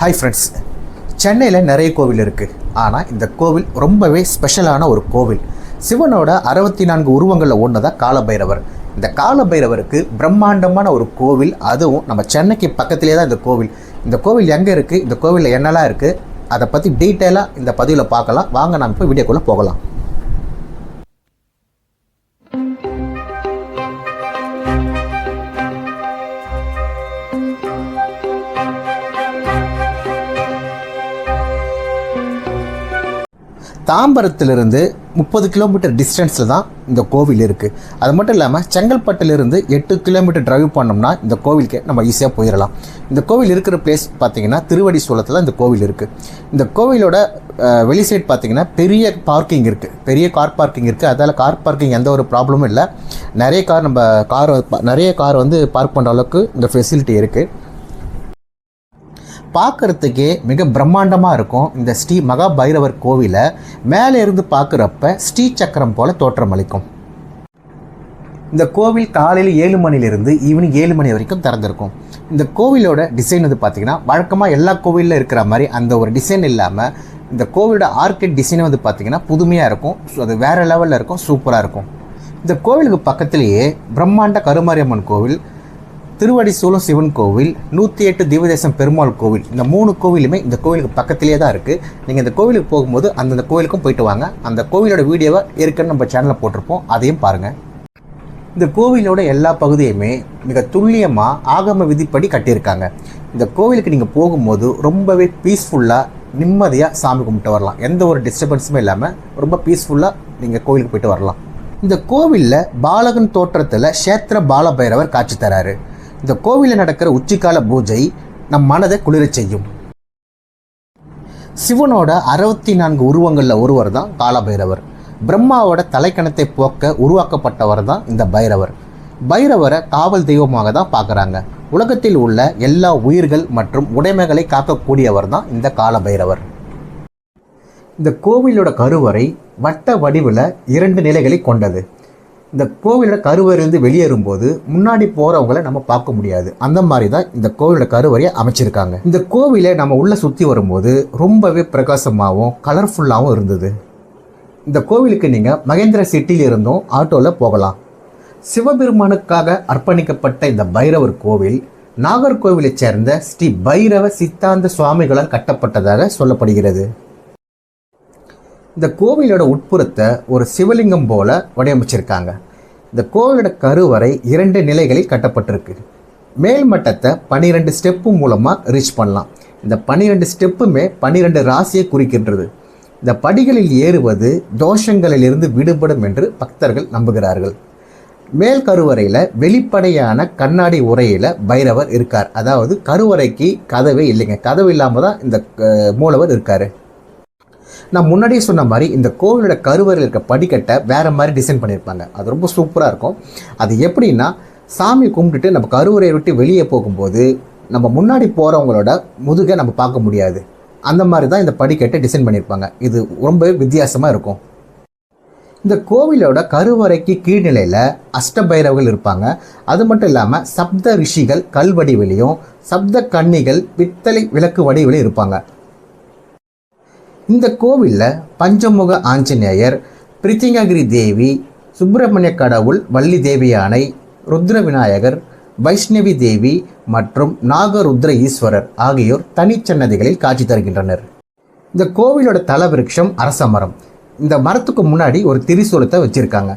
Hi friends சென்னையில் நிறைய கோவில் இருக்குது ஆனால் இந்த கோவில் ரொம்பவே ஸ்பெஷலான ஒரு கோவில். சிவனோட அறுபத்தி நான்கு உருவங்களில் ஒன்று தான் காலபைரவர். இந்த காலபைரவருக்கு பிரம்மாண்டமான ஒரு கோவில். அதுவும் நம்ம சென்னைக்கு பக்கத்திலே தான் இந்த கோவில். இந்த கோவில் எங்கே இருக்குது இந்த கோவிலில் என்னெல்லாம் இருக்குது அதை பற்றி டீட்டெயிலாக இந்த பதிவில் பார்க்கலாம். வாங்க நம்ம இப்போ வீடியோக்குள்ளே போகலாம். தாம்பரத்திலிருந்து முப்பது கிலோமீட்டர் டிஸ்டன்ஸில் தான் இந்த கோவில் இருக்குது அது மட்டும் இல்லாமல் செங்கல்பட்டிலிருந்து எட்டு கிலோமீட்டர் டிரைவ் பண்ணோம்னா இந்த கோவிலுக்கு நம்ம ஈஸியாக போயிடலாம். இந்த கோவில் இருக்கிற பிளேஸ் பார்த்தீங்கன்னா திருவடி சூலத்தில் இந்த கோவில் இருக்குது இந்த கோவிலோட வெளி சைடு பார்த்தீங்கன்னா பெரிய பார்க்கிங் இருக்குது பெரிய கார் பார்க்கிங் இருக்குது அதால் கார் பார்க்கிங் எந்த ஒரு ப்ராப்ளமும் இல்லை. நிறைய கார் நம்ம கார் நிறைய கார் வந்து பார்க் பண்ணுற அளவுக்கு இந்த ஃபெசிலிட்டி இருக்குது பார்க்கறதுக்கே மிக பிரம்மாண்டமாக இருக்கும் இந்த ஸ்ரீ மகா பைரவர் கோவிலை. மேலே இருந்து பார்க்குறப்ப ஸ்ரீ சக்கரம் போல தோற்றமளிக்கும் இந்த கோவில் காலையில் ஏழு மணிலிருந்து ஈவினிங் ஏழு மணி வரைக்கும் திறந்திருக்கும். இந்த கோவிலோட டிசைன் வந்து பார்த்தீங்கன்னா வழக்கமாக எல்லா கோவிலில் இருக்கிற மாதிரி அந்த ஒரு டிசைன் இல்லாமல் இந்த கோவிலோட ஆர்கிட் டிசைன் வந்து பார்த்தீங்கன்னா புதுமையாக இருக்கும். ஸோ அது வேறு லெவலில் இருக்கும் சூப்பராக இருக்கும். இந்த கோவிலுக்கு பக்கத்திலேயே பிரம்மாண்ட கருமாரியம்மன் கோவில் திருவடிசூலம் சிவன் கோவில் நூற்றி எட்டு தீவதேசம் பெருமாள் கோவில். இந்த மூணு கோவிலுமே இந்த கோவிலுக்கு பக்கத்திலேயே தான் இருக்குது நீங்கள் இந்த கோவிலுக்கு போகும்போது அந்தந்த கோவிலுக்கும் போயிட்டு வாங்க. அந்த கோவிலோட வீடியோவை ஏற்கனவே நம்ம சேனலில் போட்டிருப்போம். அதையும் பாருங்கள் இந்த கோவிலோட எல்லா பகுதியுமே மிக துல்லியமாக ஆகம விதிப்படி கட்டியிருக்காங்க. இந்த கோவிலுக்கு நீங்கள் போகும்போது ரொம்பவே பீஸ்ஃபுல்லாக நிம்மதியாக சாமி கும்பிட்டு வரலாம். எந்த ஒரு டிஸ்டர்பன்ஸுமே இல்லாமல் ரொம்ப பீஸ்ஃபுல்லாக நீங்கள் கோவிலுக்கு போயிட்டு வரலாம். இந்த கோவிலில் பாலகன் தோற்றத்தில் சேத்திர பாலபைரவர் காட்சி தராரு. இந்த கோவிலில் நடக்கிற உச்சிக்கால பூஜை நம் மனதை குளிரச் செய்யும். சிவனோட அறுபத்தி நான்கு உருவங்களில் ஒருவர் தான் காலபைரவர். பிரம்மாவோட தலைக்கணத்தை போக்க உருவாக்கப்பட்டவர் தான் இந்த பைரவர். பைரவரை காவல் தெய்வமாக தான் பார்க்குறாங்க. உலகத்தில் உள்ள எல்லா உயிர்கள் மற்றும் உடைமைகளை காக்கக்கூடியவர் தான் இந்த காலபைரவர். இந்த கோவிலோட கருவறை வட்ட வடிவில் இரண்டு நிலைகளை கொண்டது. இந்த கோவிலோட கருவறையிலிருந்து வெளியேறும்போது முன்னாடி போகிறவங்கள நம்ம பார்க்க முடியாது. அந்த மாதிரி தான் இந்த கோவிலோட கருவறையை அமைச்சிருக்காங்க. இந்த கோவிலை நம்ம உள்ளே சுற்றி வரும்போது ரொம்பவே பிரகாசமாகவும் கலர்ஃபுல்லாகவும் இருந்தது. இந்த கோவிலுக்கு நீங்கள் மகேந்திர சிட்டியில் இருந்தும் ஆட்டோவில் போகலாம். சிவபெருமானுக்காக அர்ப்பணிக்கப்பட்ட இந்த பைரவர் கோவில் நாகர்கோவிலைச் சேர்ந்த ஸ்ரீ பைரவ சித்தாந்த சுவாமிகளால் கட்டப்பட்டதாக சொல்லப்படுகிறது. இந்த கோவிலோட உட்புறத்தை ஒரு சிவலிங்கம் போல வடிவமைச்சிருக்காங்க. இந்த கோவிலோட கருவறை இரண்டு நிலைகளில் கட்டப்பட்டிருக்கு. மேல் மட்டத்தை பன்னிரெண்டு ஸ்டெப்பு மூலமாக ரீச் பண்ணலாம். இந்த பன்னிரெண்டு ஸ்டெப்புமே பன்னிரெண்டு ராசியை குறிக்கின்றது. இந்த படிகளில் ஏறுவது தோஷங்களிலிருந்து விடுபடும் என்று பக்தர்கள் நம்புகிறார்கள். மேல் கருவறையில் வெளிப்படையான கண்ணாடி உரையில் பைரவர் இருக்கார். அதாவது கருவறைக்கு கதவே இல்லைங்க. கதவு இல்லாமல் தான் இந்த மூலவர் இருக்கார். நான் முன்னாடியே சொன்ன மாதிரி இந்த கோவிலோட கருவறையில் இருக்க படிக்கட்டை வேறு மாதிரி டிசைன் பண்ணியிருப்பாங்க. அது ரொம்ப சூப்பராக இருக்கும். அது எப்படின்னா சாமி கும்பிட்டுட்டு நம்ம கருவறையை விட்டு வெளியே போகும்போது நம்ம முன்னாடி போகிறவங்களோட முதுகை நம்ம பார்க்க முடியாது. அந்த மாதிரி தான் இந்த படிக்கட்டை டிசைன் பண்ணியிருப்பாங்க. இது ரொம்ப வித்தியாசமாக இருக்கும். இந்த கோவிலோட கருவறைக்கு கீழ்நிலையில் அஷ்டபைரவர்கள் இருப்பாங்க. அது மட்டும் இல்லாமல் சப்த ரிஷிகள் கல்வடிவிலையும் சப்த கன்னிகள் பித்தளை விளக்கு வடிவிலையும் இருப்பாங்க. இந்த கோவிலில் பஞ்சமுக ஆஞ்சநேயர் பிரித்திங்ககிரி தேவி சுப்பிரமணிய கடவுள் வள்ளி தேவி யானை ருத்ர விநாயகர் வைஷ்ணவி தேவி மற்றும் நாகருத்ர ஈஸ்வரர் ஆகியோர் தனிச்சன்னதிகளில் காட்சி தருகின்றனர். இந்த கோவிலோட தலவிருட்சம் அரச மரம். இந்த மரத்துக்கு முன்னாடி ஒரு திரிசூலத்தை வச்சுருக்காங்க.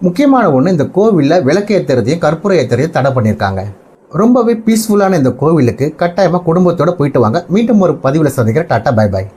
முக்கியமான ஒன்று இந்த கோவிலில் விளக்கு ஏற்றுறதையும் கற்பூர ஏற்றுறதையும் தடை பண்ணியிருக்காங்க ரொம்பவே பீஸ்ஃபுல்லான இந்த கோவிலுக்கு கட்டாயமாக குடும்பத்தோடு போயிட்டு வாங்க. மீண்டும் ஒரு பதிவில் சந்திக்கிற டாட்டா பை பாய்